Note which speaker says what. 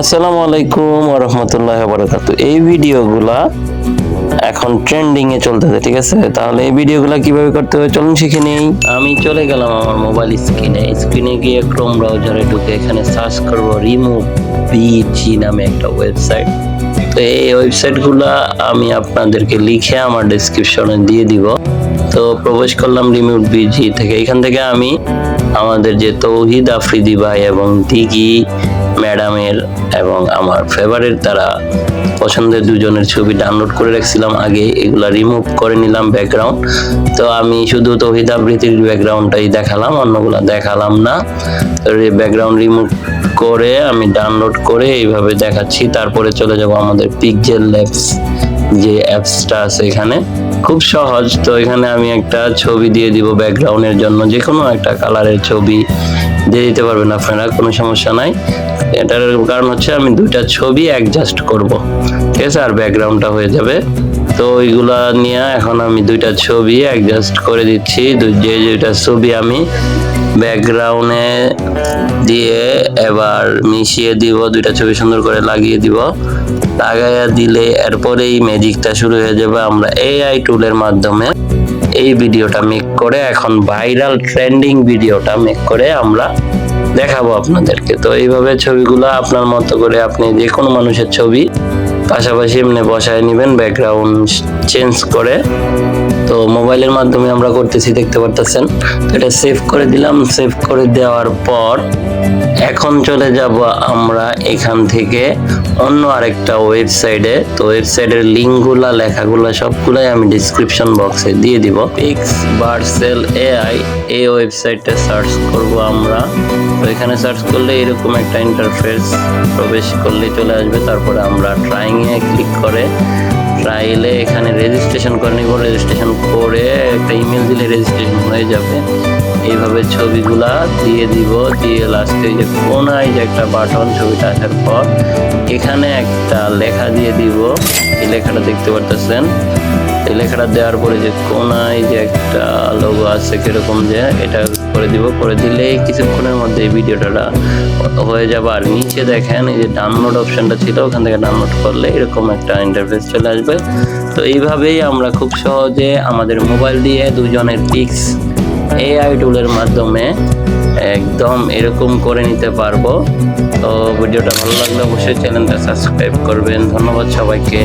Speaker 1: আসসালামু আলাইকুম রহমতুল্লাহ বারাকাতু। এই ভিডিওগুলা এখন ট্রেন্ডিং এ চলতেছে, ঠিক আছে? তাহলে এই ভিডিওগুলা কীভাবে করতে হবে চলুন শিখে নেই। আমি চলে গেলাম আমার মোবাইল স্ক্রিনে স্ক্রিনে গিয়ে ক্রোম ব্রাউজারে ঢুকে এখানে সার্চ করব রিমুভ বিজি নামে একটা ওয়েবসাইট তো এই ওয়েবসাইটগুলো আমি আপনাদেরকে লিখে আমার ডিসক্রিপশনে দিয়ে দিব। তো প্রবেশ করলাম রিমোট বিজি থেকে। এখান থেকে আমি আমাদের যে তৌহিদ আফ্রিদি ভাই এবং দিঘি ম্যাডামের এবং আমার ফেভারিট তারা পছন্দের দুজনের ছবি ডাউনলোড করে রাখছিলাম আগে। এগুলা রিমুভ করে নিলাম ব্যাকগ্রাউন্ড তো আমি শুধু তৌহিদ আবৃত্তির ব্যাকগ্রাউন্ডটাই দেখালাম, অন্যগুলা দেখালাম না। তো ব্যাকগ্রাউন্ড রিমুভ করে আমি ডাউনলোড করে এইভাবে দেখাচ্ছি। তারপরে চলে যাব আমাদের পিকজেল ল্যাবস যে অ্যাপসটা আছে এখানে। খুব সহজ, তো এখানে আমি একটা ছবি দিয়ে দিব ব্যাকগ্রাউন্ডের জন্য। যে কোনো একটা কালারের ছবি দিয়ে দিতে পারবেন আপনারা, কোনো সমস্যা নাই। এটার কারণ হচ্ছে আমি দুইটা ছবি অ্যাডজাস্ট করব। ঠিক আছে, আর ব্যাকগ্রাউন্ডটা হয়ে যাবে। তো ওইগুলা নিয়ে এখন আমি দুইটা ছবি অ্যাডজাস্ট করে দিচ্ছি। যে দুইটা ছবি আমি ব্যাকগ্রাউন্ডে দিয়ে এবার মিশিয়ে দিব, দুইটা ছবি সুন্দর করে লাগিয়ে দিব। লাগাইয়া দিলে এরপরেই ম্যাজিকটা শুরু হয়ে যাবে। আমরা এআই টুলের মাধ্যমে এই ভিডিওটা মেক করে, এখন ভাইরাল ট্রেন্ডিং ভিডিওটা মেক করে আমরা দেখাবো আপনাদেরকে। তো এইভাবে ছবিগুলো আপনার মতো করে আপনি যে কোনো মানুষের ছবি পাশাপাশি এমনি বসায় নেবেন ব্যাকগ্রাউন্ড চেঞ্জ করে। তো মোবাইলের মাধ্যমে আমরা করতেছি, দেখতে পারতেছেন। তো এটা সেভ করে দিলাম। সেভ করে দেওয়ার পর এখন চলে যাব আমরা এখান থেকে অন্য আরেকটা ওয়েবসাইটে তো ওয়েবসাইটের লিঙ্কগুলা লেখাগুলা সবগুলাই আমি ডিসক্রিপশন বক্সে দিয়ে দিব। পিক্স বার্সেল এআই এই ওয়েবসাইটটা সার্চ করব আমরা। তো এখানে সার্চ করলে এরকম একটা ইন্টারফেস প্রবেশ করলে চলে আসবে। তারপরে আমরা ট্রাইং এ ক্লিক করে ট্রাইলে এখানে রেজিস্ট্রেশন করে নিব। রেজিস্ট্রেশন করে একটা ইমেল দিলে রেজিস্ট্রেশন হয়ে যাবে। এইভাবে ছবিগুলা দিয়ে দিব, দিয়ে লাস্টে যে কোনায় যে একটা বাটন ছবিটা আসার পর এখানে একটা লেখা দিয়ে দিব। এই লেখাটা দেখতে পারতেছেন? এই লেখাটা দেওয়ার পরে যে কোনায় যে একটা আছে কীরকম যে এটা করে দিব, করে দিলে কিছুক্ষণের মধ্যে এই ভিডিওটা হয়ে যাবে। আর নিচে দেখেন, এই যে ডাউনলোড অপশনটা ছিল, ওখান থেকে ডাউনলোড করলে এরকম একটা ইন্টারফেস চলে আসবে। তো এইভাবেই আমরা খুব সহজে আমাদের মোবাইল দিয়ে দুজনের পিক্স এআই টুলের মাধ্যমে একদম এরকম করে নিতে পারব। তো ভিডিওটা ভালো লাগলে অবশ্যই চ্যানেলটা সাবস্ক্রাইব করবেন। ধন্যবাদ সবাইকে।